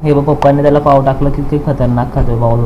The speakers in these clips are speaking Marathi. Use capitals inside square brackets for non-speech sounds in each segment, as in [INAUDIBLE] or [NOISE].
हे बघ पप्पाने त्याला पाव टाकलं की ते खतरनाक खातोय पाव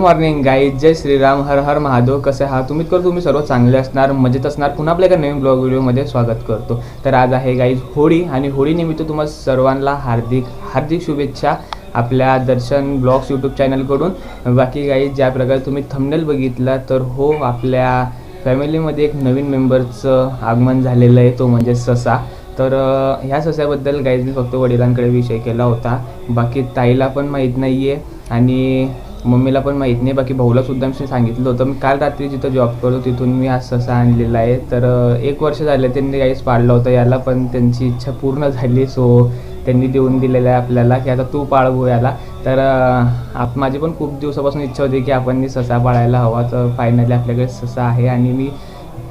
मॉर्निंग गाईज जय श्रीराम. हर हर महादेव कसे आहात? तुम्ही करतो तुम्ही सर्व चांगले असणार मजेत असणार. पुन्हा आपल्या एका नवीन ब्लॉग व्हिडिओमध्ये स्वागत करतो. तर आज आहे गाईज होळी. आणि होळीनिमित्त तुम्हाला सर्वांना हार्दिक हार्दिक शुभेच्छा आपल्या दर्शन ब्लॉग्स यूट्यूब चॅनलकडून बाकी गाईज ज्या प्रकारे तुम्ही थंबनेल बघितला तर हो आपल्या फॅमिलीमध्ये एक नवीन मेंबरचं आगमन झालेलं आहे तो म्हणजे ससा. तर ह्या सस्याबद्दल गाईज मी फक्त वडिलांकडे विषय केला होता. बाकी ताईला पण माहीत नाही आहे आणि मम्मीला पण माहीत नाही. बाकी भाऊला सुद्धा मी सांगितलं होतं. मी काल रात्री जिथं जॉब करतो तिथून मी आज ससा आणलेला आहे. तर एक वर्ष झाले त्यांनी काहीच पाळलं होतं याला पण त्यांची इच्छा पूर्ण झाली. सो त्यांनी देऊन दिलेलं आहे आपल्याला की आता तू पाळवू याला. तर आप माझी पण खूप दिवसापासून इच्छा होती की आपण ससा पाळायला हवा. तर फायनली आपल्याकडे ससा आहे आणि मी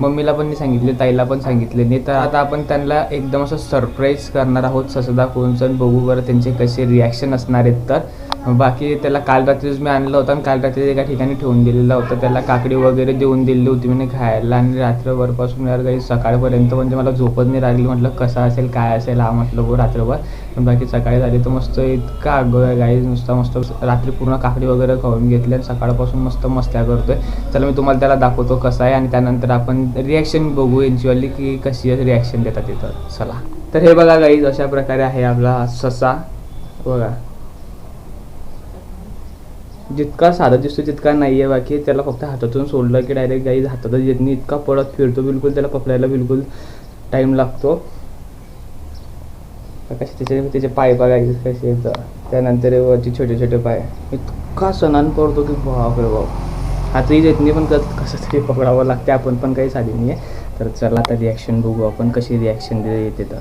मम्मीला पण मी सांगितले ताईला पण सांगितले नाही. तर आता आपण त्यांना एकदम असं सरप्राईज करणार आहोत ससदा कोणचं बघू बरं त्यांचे कसे रिॲक्शन असणार आहेत तर. बाकी त्याला काल रात्रीच मी आणलं होतं आणि काल रात्री एका ठिकाणी ठेवून दिलेलं होतं. त्याला काकडी वगैरे देऊन दिली होती मी खायला आणि रात्रभरपासून यार काही सकाळपर्यंत म्हणजे मला झोपत नाही राहिली म्हटलं कसं असेल काय असेल हा म्हटलं गो रात्रभर. पण बाकी सकाळी झाली तर मस्त इतका अगं आहे गाई नुसता मस्त रात्री पूर्ण काकडी वगैरे खाऊन घेतली आणि सकाळपासून मस्त मस्त्या करतोय. चला मी तुम्हाला त्याला दाखवतो कसं आहे आणि त्यानंतर आपण रिॲक्शन बघू इन्च्युअली की कशी रिॲक्शन देतात तिथं चला. तर हे बघा गाईज अशा प्रकारे आहे आपला ससा. बघा. जितका साधा दिसतो तितका नाही आहे बाकी त्याला फक्त हातातून सोडलं की डायरेक्ट गाईज हातातच येत नाही. इतका पडत फिरतो बिलकुल त्याला पकडायला बिलकुल टाईम लागतो. कसे त्याचे त्याचे पाय बघा कसे येतं त्यानंतर वरती छोटे छोटे पाय. इतका सणान पडतो की बाप रे बाप. हातही येत नाही पण कस कसं तरी पकडावं लागते आपण पण काही साधी नाही आहे तर चला आता रिॲक्शन बघू आपण कशी रिॲक्शन येते तर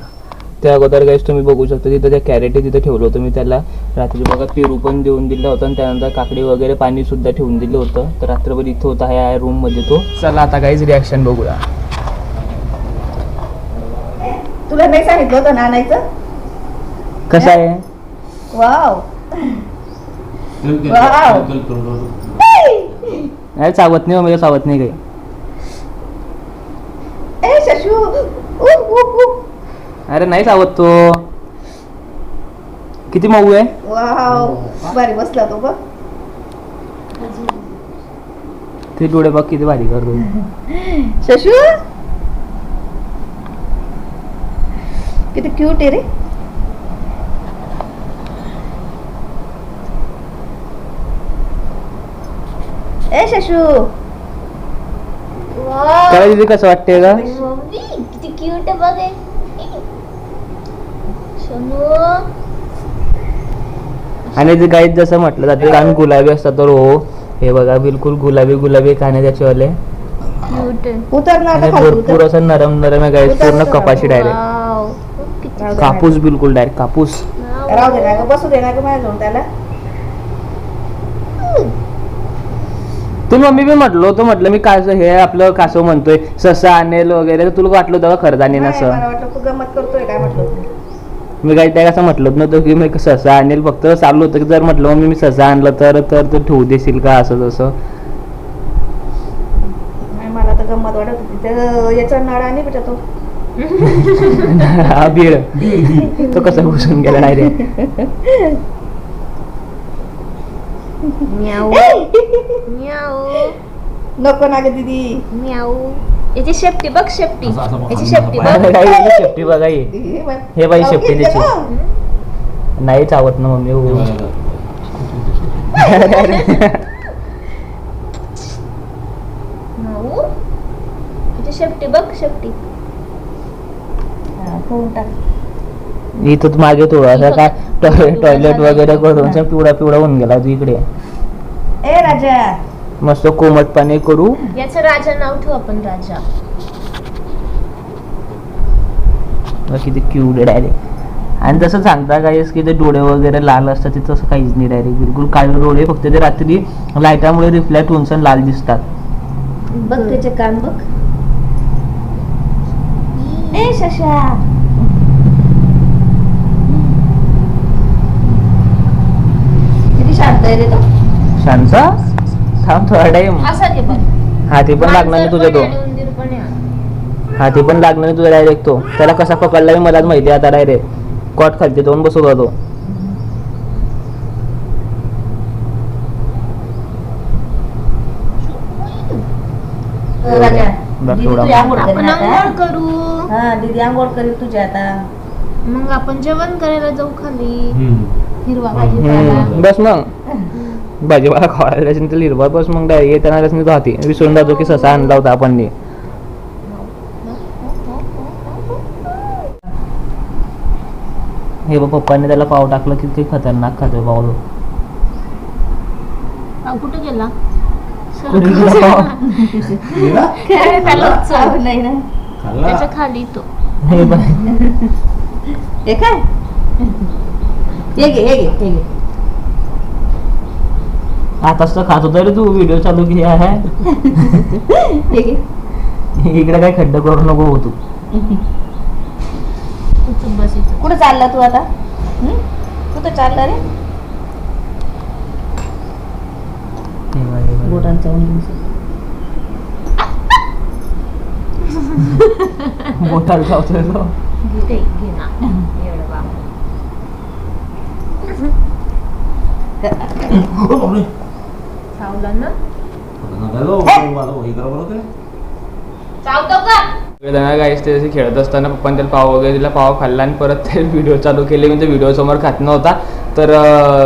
त्या अगोदर गाईस तुम्ही बघू शकता तिथं त्या कॅरेट तिथं ठेवलं होतं मी त्याला रात्री बघा पेरू पण देऊन दिलं होतं आणि त्यानंतर काकडी वगैरे पाणी सुद्धा ठेवून दिलं होतं तर रात्रभर इथं होता ह्या रूममध्ये तो चला आता काहीच रिॲक्शन बघूया तुला नाही सांगितलं होतं ना आणायचं कसं आहे वाव वाव नाही चावत नाही म्हणजे चावत नाही काही. ए शशू उ, उ, उ. अरे नाही चावत तो. किती मऊ आहे? वाव भारी बसला तो बघ. ते डोळे बघ किती भारी करतो. [LAUGHS] शशू? किती क्यूट आहे रे. ए शशू. त्याला तिथे कसं वाटतंय का मम्मी किती क्यूट आहे बघ हे. सोनू. आणि ते गाईत जसं म्हटलं जाते कान गुलाबी असतात तर हो. हे बघा बिलकुल गुलाबी गुलाबी काने त्याच्यावाले. क्यूट आहे. उतर ना आणि आता खाली भरपूर उतर असं नरम नरम आहे गाईत पूर्ण. कपाशी डायरेक्ट वाव. किती राहू दे. कापूस बिलकुल डायरेक्ट कापूस. राहू दे ना ग बसू दे ना ग माझ्या जवळ त्याला ते मम्मी मी म्हटलं होतं म्हटलं मी कासव हे आपलं कासव म्हणतोय ससा आणेल वगैरे तुला वाटलं होतं का खरं नाही, वाटलं तू गमत करतोय काय म्हटलं मी काही त्या असं म्हटलंच नव्हतं की मी ससा आणेल फक्त चालू होतं की जर म्हटलं मम्मी मी ससा आणलं तर तर तू ठेवू देशील का असं तसं? नाही मला तर गंमत वाटत होती. त्या याचा नळा नाही भेटत तो. [LAUGHS] हा बीड तो कसा घुसून गेला डायरेक्ट [LAUGHS] म्याऊ म्याऊ नको ना ग दीदी म्याऊ याची शेपटी बघ शेपटी याची शेपटी बघ शेफ्टी बघा हे. हे. हे बाई अहो, शेपटी किती त्याची. गं? नाही चावत ना मम्मी हो. म्याऊ याची शेपटी बघ शेपटी हा, फोडून टाक. इथं तू मागे थोडासा काय टॉयलेट [LAUGHS] [LAUGHS] वगैरे करून पिवळा पिवळा होऊन गेला तू इकडे. ए राजा. मस्त कोमट पाणी करू. याचं राजा नाव ठेवू आपण राजा. बघ किती क्यूट डायरेक्ट आणि तसं सांगता काहीच की ते डोळे वगैरे लाल असतात ते तसं काहीच नाही डायरेक्ट बिलकुल काळे डोळे फक्त ते रात्री लाईटामुळे रिफ्लेक्ट होऊन सण लाल दिसतात. बघ त्याचे कान बघ. ए शशा. छानसा थांब थोडा टाइम असा ते बघ हा ते पण लागणार नाही तुझ्या तो. मांजर पण ते लागणार नाही तुझा डायरेक्ट तो. त्याला कसा पकडला मी मलाच माहिती आहे आता डायरेक्ट कॉट खालते दोन होतो राजा बघ दीदी. तुझी आंघोळ आपण करेल आंघोळ करू. हा दीदी आंघोळ करेल तुझ्या आता. मग आपण जेवण करायला जाऊ खाली. हिरवा बस मग. भाजीपाला खावायला असेल तर हिरवा बस मग डायरेक्ट येताना रसनी राहते विसरून जातो की ससा आणला होता आपण नी. हे बघ पप्पाने त्याला पाव टाकलं की ते खतरनाक खातोय पाव कुठे गेला? कुठे गेला पाव? काय त्याला चव. नाही ना. त्याच्याखाली तो. हे बघ. हे काय? हे हे घे हे घे. आताच तर खात होता रे तू व्हिडिओ चालू की आहे हे. घे. इकडे काय खड्ड करू नको हो तू. कुठं चालला तू आता? हं? कुठं चालला रे? बोटांचा मोठाला [LAUGHS] चावतोय तो. घे घे ना. एवढं. बाबा. चावला ना चावतो का गाईस ते जसे खेळत असताना पप्पाने त्याला पाव वगैरे दिला पाव खाल्ला आणि परत ते व्हिडिओ चालू केले म्हणजे व्हिडिओ समोर खात नव्हता तर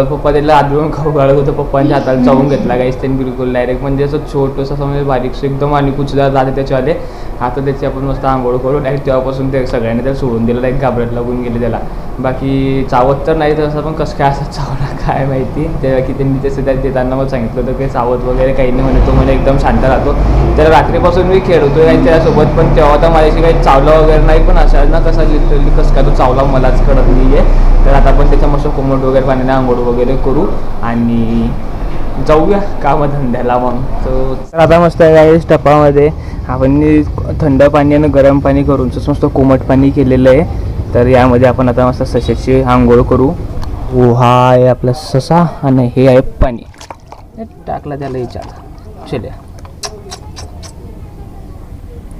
पप्पा त्याला आदळून खाऊ घालत होतं पप्पांच्या हाताला चावून घेतला गाईस त्यांनी बिलकुल डायरेक्ट म्हणजे असं छोटंसं म्हणजे बारीकसं एकदम आणि कुचदार जाते त्याच्यावाले आता त्याची आपण मस्त आंघोळ करून डायरेक्ट तेव्हापासून ते सगळ्यांनी त्याला सोडून दिलं डायरेक्ट घाबरत लागून गेले त्याला. बाकी चावत तर नाही तसं पण कसं काय असं चावला [LAUGHS] काय माहिती? तेव्हा की त्यांनी तसं त्या देताना मला सांगितलं होतं की चावत वगैरे काही नाही म्हणे तो म्हणजे एकदम शांत राहतो. त्याला रात्रीपासून मी खेळतो आणि त्याच्यासोबत पण तेव्हा तर माझ्याशी काही चावला वगैरे नाही पण अशा ना कसा लिटरली कसं काय तो चावला मलाच कळत नाही आहे तर आता आपण त्याच्या मस्त कोमट वगैरे पाण्याने आंघोळ वगैरे करू आणि जाऊया कामधंद्याला मग. तर आता मस्त आहे टपामध्ये. आपण थंड पाणी आणि गरम पाणी करून मस्त कोमट पाणी केलेलं आहे. तर यामध्ये आपण आता मस्त सशाची आंघोळ करू. हो हा आहे आपला ससा आणि हे आहे पाणी. टाकला त्याला याच्यात. चला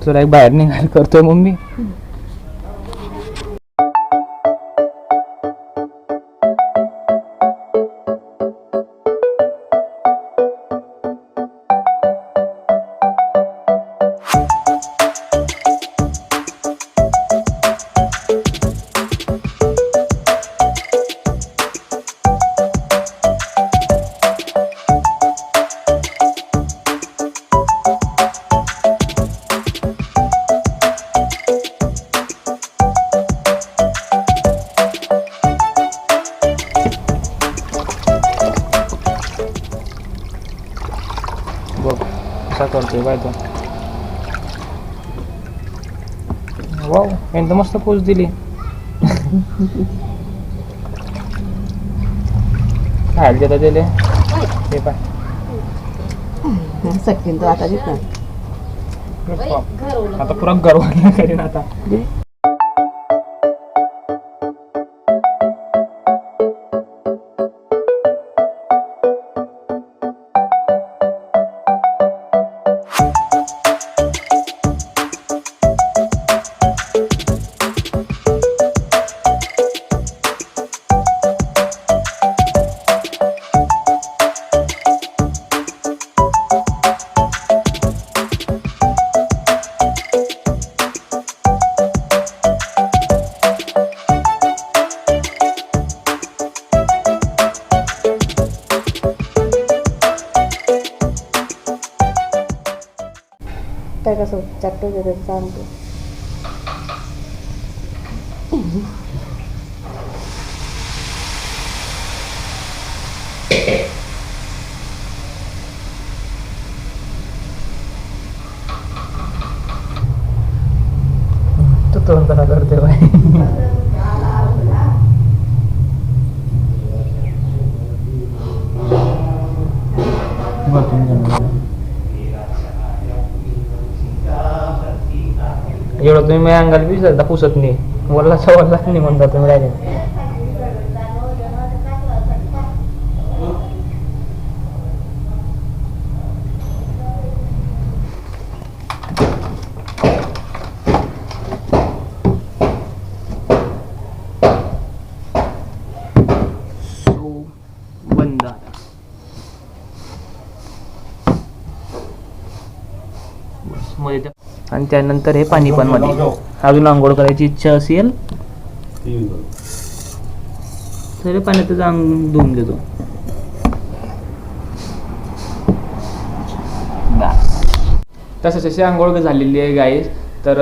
तुला एक बाहेर निघाल करतोय मम्मी. कसा करतोय बाय तो वाव एकदम मस्त पोच दिली खायला देता दिले हे पाय सटकीन तो आता जिथं आता पुरा गर्व करीन आता काय कसं चट्टू देते सांगतो तू तोंड कसा करतोय एवढं तुम्ही माझ्या अंगाला बी पुसत नाही. वल्लाचा वल्ला नाही म्हणता तुम्ही राहिले बंद आता बस, मध्ये त्या- आणि त्यानंतर हे पाणी पण मध्ये. अजून आंघोळ करायची इच्छा असेल? तर पाण्यातच अंग धुवून घेतो तसं तशी आंघोळ झालेली आहे गाईस तर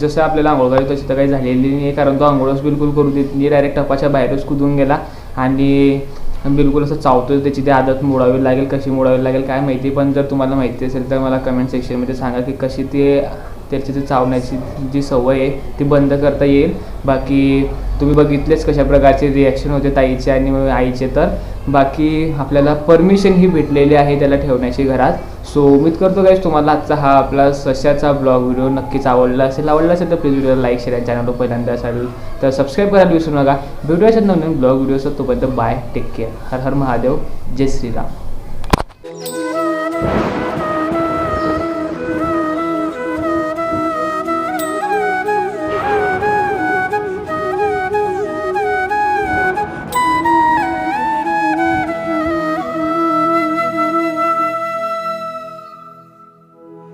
जसं आपल्याला आंघोळ करायची तशी तर काही झालेली नाही कारण तो आंघोळच बिलकुल करू देत नाही. डायरेक्ट टपाच्या बाहेरच कुदून गेला. आणि बिलकुल असं चावतो त्याची ती आदत मोडावी लागेल कशी मोडावी लागेल काय माहिती पण जर तुम्हाला माहिती असेल तर मला कमेंट सेक्शनमध्ये सांगा की कशी ते त्याची ती चावण्याची जी सवय आहे ती बंद करता येईल. बाकी तुम्ही बघितलेच कशा प्रकारचे रिॲक्शन होते ताईचे आणि आईचे तर. बाकी आपल्याला परमिशन ही भेटलेली आहे त्याला ठेवण्याची घरात. सो उम्मीद करतो गाईज तुम्हाला आजचा हा आपला सशाचा ब्लॉग व्हिडिओ नक्कीच आवडला असेल. आवडला असेल तर प्लीज व्हिडिओला लाईक शेअर आणि चॅनलवर पहिल्यांदा असाल तर सबस्क्राईब करायला विसरू नका. भेटूया नवीन ब्लॉग व्हिडिओ तोपर्यंत बाय टेक केअर हर हर महादेव. जय श्रीराम.